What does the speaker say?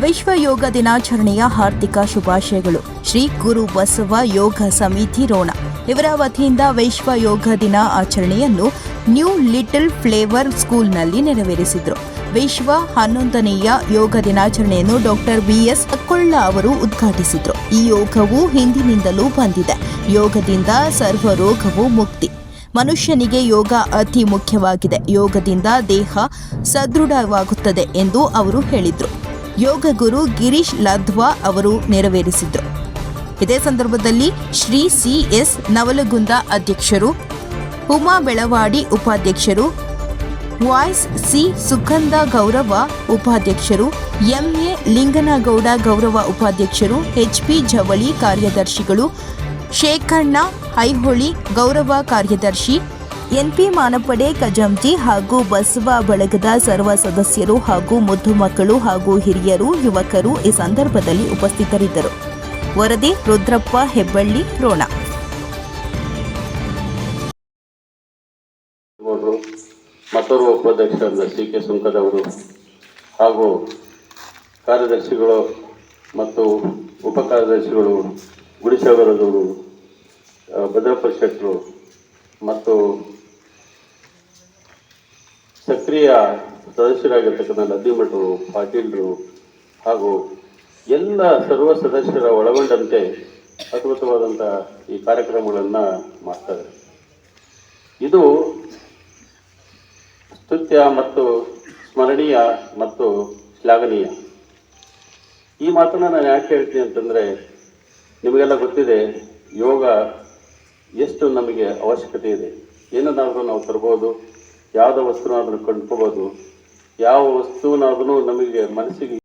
ವಿಶ್ವ ಯೋಗ ದಿನಾಚರಣೆಯ ಹಾರ್ದಿಕ ಶುಭಾಶಯಗಳು. ಶ್ರೀ ಗುರು ಬಸವ ಯೋಗ ಸಮಿತಿ ರೋಣ. ಇವರ ವತಿಯಿಂದ ವಿಶ್ವ ಯೋಗ ದಿನ ಆಚರಣೆಯನ್ನು ನ್ಯೂ ಲಿಟಲ್ ಫ್ಲೇವರ್ ಸ್ಕೂಲ್ನಲ್ಲಿ ನೆರವೇರಿಸಿದರು. ವಿಶ್ವ ಹನ್ನೊಂದನೆಯ ಯೋಗ ದಿನಾಚರಣೆಯನ್ನು ಡಾಕ್ಟರ್ ಬಿಎಸ್ ಅಕ್ಕೊಳ್ಳ ಅವರು ಉದ್ಘಾಟಿಸಿದರು. ಈ ಯೋಗವು ಹಿಂದಿನಿಂದಲೂ ಬಂದಿದೆ. ಯೋಗದಿಂದ ಸರ್ವ ರೋಗವು ಮುಕ್ತಿ. ಮನುಷ್ಯನಿಗೆ ಯೋಗ ಅತಿ ಮುಖ್ಯವಾಗಿದೆ. ಯೋಗದಿಂದ ದೇಹ ಸದೃಢವಾಗುತ್ತದೆ ಎಂದು ಅವರು ಹೇಳಿದರು. ಯೋಗ ಗುರು ಗಿರೀಶ್ ಲಧ್ವಾ ಅವರು ನೆರವೇರಿಸಿದರು. ಇದೇ ಸಂದರ್ಭದಲ್ಲಿ ಶ್ರೀ ಸಿ ಎಸ್ ನವಲಗುಂದ ಅಧ್ಯಕ್ಷರು, ಉಮಾ ಬೆಳವಾಡಿ ಉಪಾಧ್ಯಕ್ಷರು, ವಾಯ್ಸ್ ಸಿ. ಸುಗಂಧ ಗೌರವ ಉಪಾಧ್ಯಕ್ಷರು, ಎಂಎ ಲಿಂಗನಗೌಡ ಗೌರವ ಉಪಾಧ್ಯಕ್ಷರು, ಎಚ್ಪಿ ಜವಳಿ ಕಾರ್ಯದರ್ಶಿಗಳು, ಶೇಖಣ್ಣ ಐಹೊಳಿ ಗೌರವ ಕಾರ್ಯದರ್ಶಿ ಎನ್ಪಿ ಮಾನಪಡೆ ಕಜಂಜಿ ಹಾಗೂ ಬಸವ ಬಳಗದ ಸರ್ವ ಸದಸ್ಯರು ಹಾಗೂ ಮುದ್ದು ಮಕ್ಕಳು ಹಾಗೂ ಹಿರಿಯರು ಯುವಕರು ಈ ಸಂದರ್ಭದಲ್ಲಿ ಉಪಸ್ಥಿತರಿದ್ದರು. ವರದಿ ರುದ್ರಪ್ಪ ಹೆಬ್ಬಳ್ಳಿ ರೋಣ. ಮತ್ತೋರ್ವ ಉಪಾಧ್ಯಕ್ಷರಾದ ಸಿ ಕೆ ಸುಂಕದವರು ಹಾಗೂ ಕಾರ್ಯದರ್ಶಿಗಳು ಮತ್ತು ಉಪ ಕಾರ್ಯದರ್ಶಿಗಳು ಗುಡಿಸಾಗರದವರು ಆ, ಭದ್ರಪ್ಪ ಮತ್ತು ಸಕ್ರಿಯ ಸದಸ್ಯರಾಗಿರ್ತಕ್ಕಂಥ ನದಿಮಠರು ಪಾಟೀಲರು ಹಾಗೂ ಎಲ್ಲ ಸರ್ವ ಸದಸ್ಯರ ಒಳಗೊಂಡಂತೆ ಅದ್ಭುತವಾದಂಥ ಈ ಕಾರ್ಯಕ್ರಮಗಳನ್ನು ಮಾಡ್ತಾರೆ. ಇದು ಸ್ತುತ್ಯ ಮತ್ತು ಸ್ಮರಣೀಯ ಮತ್ತು ಶ್ಲಾಘನೀಯ. ಈ ಮಾತನ್ನು ನಾನು ಯಾಕೆ ಹೇಳ್ತೀನಿ ಅಂತಂದರೆ, ನಿಮಗೆಲ್ಲ ಗೊತ್ತಿದೆ, ಯೋಗ ಎಷ್ಟು ನಮಗೆ ಅವಶ್ಯಕತೆ ಇದೆ. ಏನನ್ನಾದರೂ ನಾವು ತರ್ಬೋದು ಯಾವುದೇ ವಸ್ತುನಾದರೂ ಕೊಂಡ್ಕೋಬೋದು. ಯಾವ ವಸ್ತುವನ್ನಾದ್ರೂ ನಮಗೆ ಮನಸ್ಸಿಗೆ